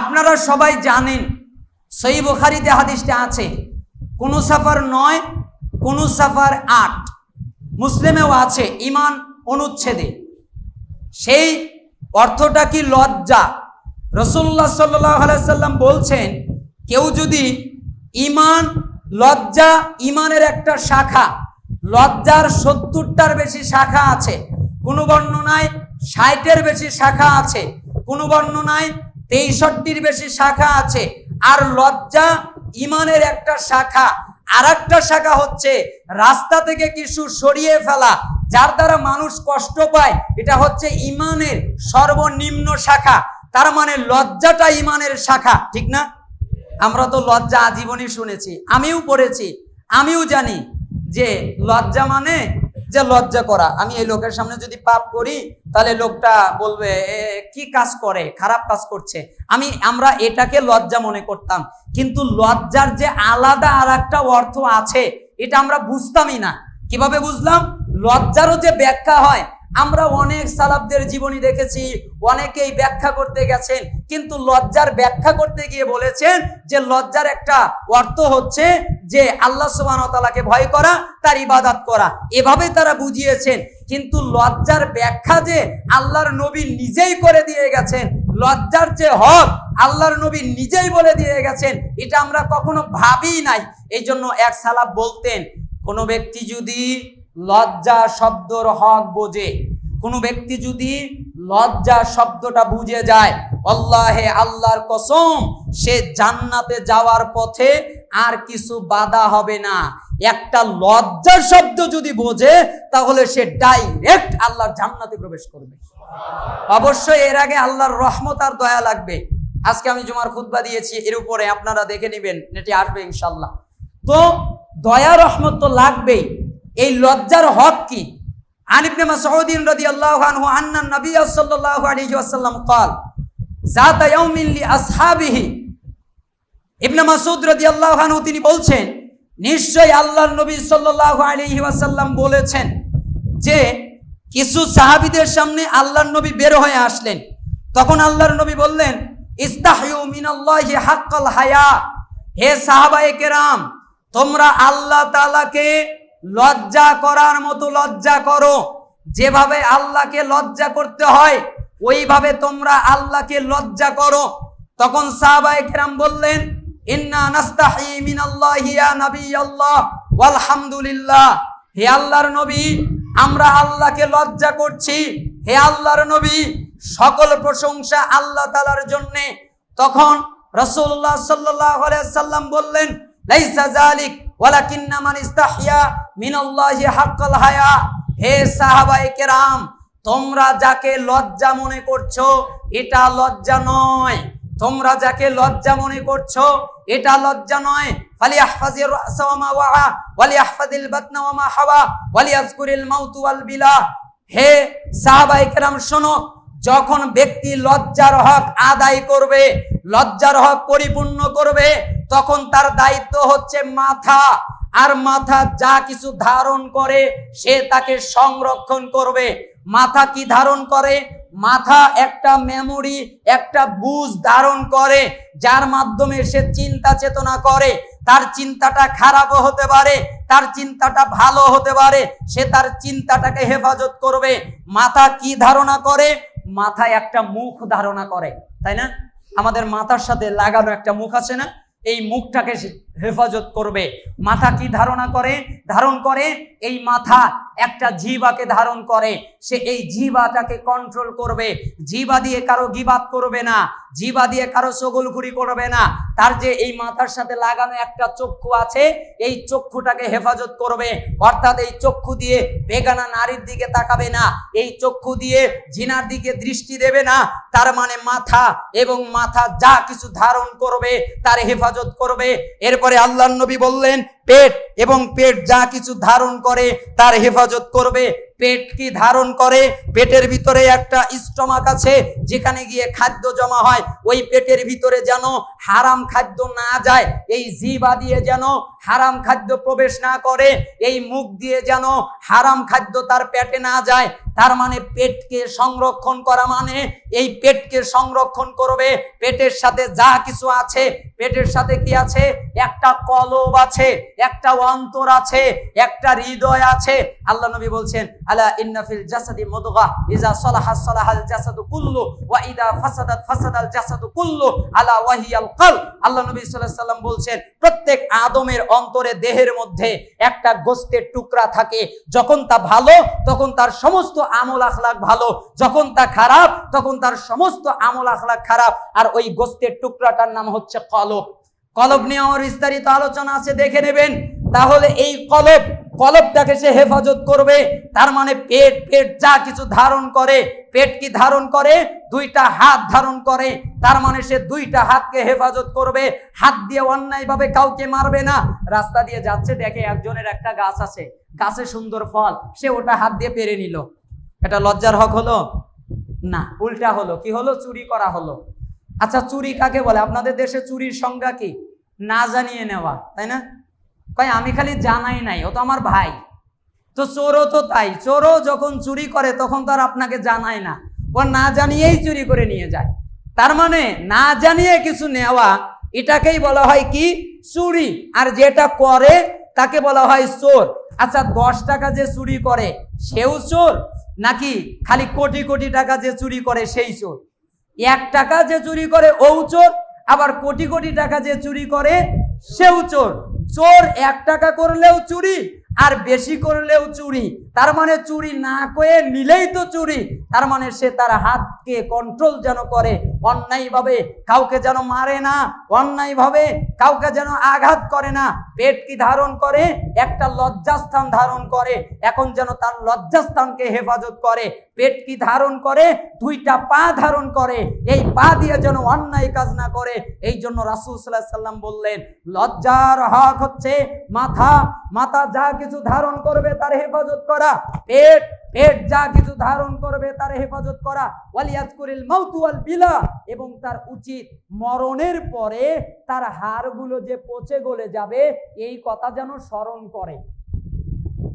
আপনারা সবাই জানেন সই বুখারিতে হাদিসটা আছে, কোন সাফার নয়, কোন সাফার আট। মুসলিমেও আছে ইমান অনুচ্ছেদে। সেই অর্থটা কি লজ্জা? সাল্লাহ সাল্লাম বলছেন, কেউ যদি ইমান, লজ্জা ইমানের একটা শাখা, লজ্জার সত্তরটার বেশি শাখা আছে, কোনো বর্ণনায় ষাটের বেশি শাখা আছে, কোনো বর্ণনায় তেইষট্টির বেশি শাখা আছে। আর লজ্জা ইমানের একটা শাখা। আর একটা শাখা হচ্ছে রাস্তা থেকে কিছু সরিয়ে ফেলা, যার দ্বারা মানুষ কষ্ট পায়। এটা হচ্ছে ইমানের সর্বনিম্ন শাখা। তার মানে লজ্জাটা ইমানের শাখা, ঠিক না? আমরা তো লজ্জা আজীবনই শুনেছি, আমিও পড়েছি, আমিও জানি যে লজ্জা মানে যে লজ্জা করা। আমি এই লোকের সামনে যদি পাপ করি, তাহলে লোকটা বলবে কি কাজ করে? খারাপ কাজ করছে। আমি, আমরা এটাকে লজ্জা মনে করতাম। কিন্তু লজ্জার যে আলাদা আর একটা অর্থ আছে, এটা আমরা বুঝতামই না। কীভাবে বুঝলাম? লজ্জারও যে ব্যাখ্যা হয় আমরা অনেক সালাবদের জীবনী দেখেছি, অনেকেই ব্যাখ্যা করতে গেছেন, কিন্তু লজ্জার ব্যাখ্যা করতে গিয়ে বলেছেন যে লজ্জার একটা অর্থ হচ্ছে যে আল্লাহ সুবাহতালাকে ভয় করা, তার ইবাদত করা। এভাবে তারা বুঝিয়েছেন, কিন্তু লজ্জার ব্যাখ্যা যে আল্লাহর নবী নিজেই করে দিয়ে গেছেন, লজ্জার যে হক আল্লাহর নবী নিজেই বলে দিয়ে গেছেন, এটা আমরা কখনো ভাবি নাই। এই জন্য এক সালাব বলতেন, কোনো ব্যক্তি যদি লজ্জা শব্দর হক বোঝে। কোনো ব্যক্তি যদি লজ্জা শব্দটা বুঝে যায়, আল্লাহে আল্লাহর কসম, সে জান্নাতে যাওয়ার পথে আর কিছু বাধা হবে না। একটা লজ্জার শব্দ যদি বোঝে, তাহলে সে ডাইরেক্ট আল্লাহর জান্নাতে প্রবেশ করবে। অবশ্যই এর আগে আল্লাহর রহমত আর দয়া লাগবে। আজকে আমি জুমার খুতবা দিয়েছি, এর উপরে আপনারা দেখে নেবেন, নেটে আসবে ইনশাল্লাহ তো দয়া রহমত তো লাগবেই। এই লজ্জার হক কি عن ابن مسعود رضي الله عنه أن النبي صلى الله عليه وسلم قال ذات يوم لأصحابه ইবনে মাসুদ রাদিয়াল্লাহু আনহু তিনি বলছেন নিশ্চয় আল্লাহর নবী সাল্লাল্লাহু আলাইহি ওয়াসাল্লাম বলেছেন যে কিছু সাহাবীদের সামনে আল্লাহর নবী বের হয়ে আসলেন তখন আল্লাহর নবী বললেন ইস্তাহিউ মিনাল্লাহি হাক্কাল হায়া হে সাহাবায়ে কেরাম তোমরা আল্লাহ তাআলাকে লজ্জা করার মতো লজ্জা করো। যেভাবে আল্লাহকে লজ্জা করতে হয়, ওইভাবে তোমরা আল্লাহকে লজ্জা করো। তখন সাহাবায়ে কেরাম বললেন, ইন্না নাস্তাহি মিনাল্লাহি ইয়া নাবিয়াল্লাহ, ওয়ালহামদুলিল্লাহ। হে আল্লাহর নবী, আমরা আল্লাহকে লজ্জা করছি। হে আল্লাহর নবী, সকল প্রশংসা আল্লাহ তাআলার জন্য। তখন রাসূলুল্লাহ সাল্লাল্লাহু আলাইহি সাল্লাম বললেন, লাইসা যালিক ওয়ালাকিন্না মান ইস্তাহিয়া মিনাল্লাহি হাক্কাল হায়া। হে সাহাবায়ে কেরাম, তোমরা যাকে লজ্জা মনে করছ, এটা লজ্জা নয়। তোমরা যাকে লজ্জা মনে করছ, এটা লজ্জা নয়। ফালিয়াহফাজির রাসা ওয়া মা ওয়া বাতনা ওয়া মা হাওয়া ওয়ালিয়াজকুরিল মাউত ওয়াল বিলা হে সাহাবায়ে কেরাম, শোনো, যখন ব্যক্তি লজ্জার হক আদায় করবে, লজ্জার হক পরিপূর্ণ করবে তখন তার দায়িত্ব হচ্ছে মাথা। আর মাথা যা কিছু ধারণ করে, সে তাকে সংরক্ষণ করবে। মাথা কি ধারণ করে? মাথা একটা মেমোরি একটা বুঝ ধারণ করে, যার মাধ্যমে সে চিন্তা চেতনা করে। তার চিন্তাটা খারাপও হতে পারে, তার চিন্তাটা ভালো হতে পারে, সে তার চিন্তাটাকে হেফাজত করবে। মাথা কি ধারণা করে? মাথায় একটা মুখ ধারণা করে, তাই না? আমাদের মাথার সাথে লাগানো একটা মুখ আছে না? এই মুখটাকে হেফাজত করবে। মাথা কি ধারণা করে? ধারণ করে এই মাথা একটা জিবাকে ধারণ করে। সে এই জিবাটাকে কন্ট্রোল করবে। জিবা দিয়ে কারও গিবাত করবে না। জিবা দিয়ে কারও সগলখুরি করবে না। তার যে এই মাথার সাথে লাগানো একটা চক্ষু আছে, এই চক্ষুটাকে হেফাজত করবে। অর্থাৎ এই চক্ষু দিয়ে বেগানা নারীর দিকে তাকাবে না। এই চক্ষু দিয়ে জিনার দিকে দৃষ্টি দেবে না। তার মানে মাথা এবং মাথা যা কিছু ধারণ করবে, তার হেফাজত করবে। এরপরে আল্লাহ নবী বললেন পেট এবং পেট যা কিছু ধারণ করে তার হেফাজত করবে। পেট কি ধারণ করে? পেটের ভিতরে একটা স্টমাক আছে, যেখানে গিয়ে খাদ্য জমা হয়। ওই পেটের ভিতরে যেন হারাম খাদ্য না যায়, এই জিবা দিয়ে যেন হারাম খাদ্য প্রবেশ না করে, এই মুখ দিয়ে যেন হারাম খাদ্য তার পেটে না যায়। তার মানে পেটকে সংরক্ষণ করা মানে এই পেটকে সংরক্ষণ করবে। পেটের সাথে যা কিছু আছে, পেটের সাথে কি আছে? একটা কলব আছে একটা অন্তর আছে, একটা হৃদয় আছে। আল্লাহ নবী বলছেন, আলা ইন্নাফিল জাসাদি মুদগা, ইজা সালাহা সালাহাল জাসাদু কুল্লু, ওয়া ইদা ফাসাদাত ফাসাদাল জাসাদু কুল্লু, আলা ওয়াহিয়াল কল আল্লাহ নবী সাল্লাল্লাহু আলাইহি সাল্লাম বলছেন, প্রত্যেক আদমের অন্তরে দেহের মধ্যে একটা গোস্তের টুকরা থাকে। যখন তা ভালো, তখন তার সমস্ত আমল আখলাক ভালো। যখন তা খারাপ, তখন তার সমস্ত আমল আখলাক খারাপ। আর ওই গোস্তের টুকরাটার নাম হচ্ছে কলব। কলব নিয়ে আমার বিস্তারিত আলোচনা আছে, দেখে নেবেন। তাহলে এই কলব, কলবটাকে সে হেফাজত করবে। তার মানে পেট পেট যা কিছু ধারণ করে, পেট কি ধারণ করে? দুইটা হাত ধারণ করে। তার মানে সে দুইটা হাতকে হেফাজত করবে। হাত দিয়ে অন্যায়ভাবে কাউকে মারবে না। রাস্তা দিয়ে যাচ্ছে, দেখে একজনের একটা গাছ আছে। গাছে সুন্দর ফল। সে ওটা হাত দিয়ে পেরে নিল। এটা লজ্জার হক হলো? না, উল্টা হলো। কি হলো? চুরি করা হলো। আচ্ছা চুরি কাকে বলে? আপনাদের দেশে চুরির সংজ্ঞা কি? না জানিয়ে নেওয়া, তাই না? কয়, আমি খালি জানাই নাই, ও তো আমার ভাই। তো চোরও তো তাই, চোরও যখন চুরি করে, তখন তো আর আপনাকে জানায় না। ও না জানিয়েই চুরি করে নিয়ে যায়। তার মানে না জানিয়ে কিছু নেওয়া, এটাকেই বলা হয় কি? চুরি। আর যেটা করে, তাকে বলা হয় চোর। আচ্ছা দশ টাকা যে চুরি করে, সেও চোর? নাকি খালি কোটি কোটি টাকা যে চুরি করে, সেই চোর? এক টাকা যে চুরি করে ও চোর আবার কোটি কোটি টাকা যে চুরি করে সেও চোর চোর এক টাকা করলেও চুরি, আর বেশি করলেও চুরি। তার মানে চুরি না করে নিলেই তো চুরি। তার মানে সে তার হাতকে কন্ট্রোল যেন করে, অন্যায়ভাবে কাউকে যেন মারে না, অন্যায়ভাবে কাউকে যেন আঘাত করে না। পেট কি ধারণ করে? একটা লজ্জাস্থান ধারণ করে। এখন যেন তার লজ্জাস্থানকে হেফাজত করে। পেট কি ধারণ করে? দুইটা পা ধারণ করে। এই পা দিয়ে যেন অন্যায় কাজ না করে। এই জন্য রাসুল সাল্লাহ সাল্লাম বললেন, লজ্জার হক হচ্ছে মাথা। মাথা যা কিছু ধারণ করবে তার হেফাজত করা, পেট পেট যা কিছু ধারণ করবে তার হেফাজত করা। ওয়ালিয়াজ করিল মাউতুয়াল বিলা। এবং তার উচিত মরণের পরে তার হাড়গুলো যে পচে গলে যাবে, এই কথা যেন স্মরণ করে।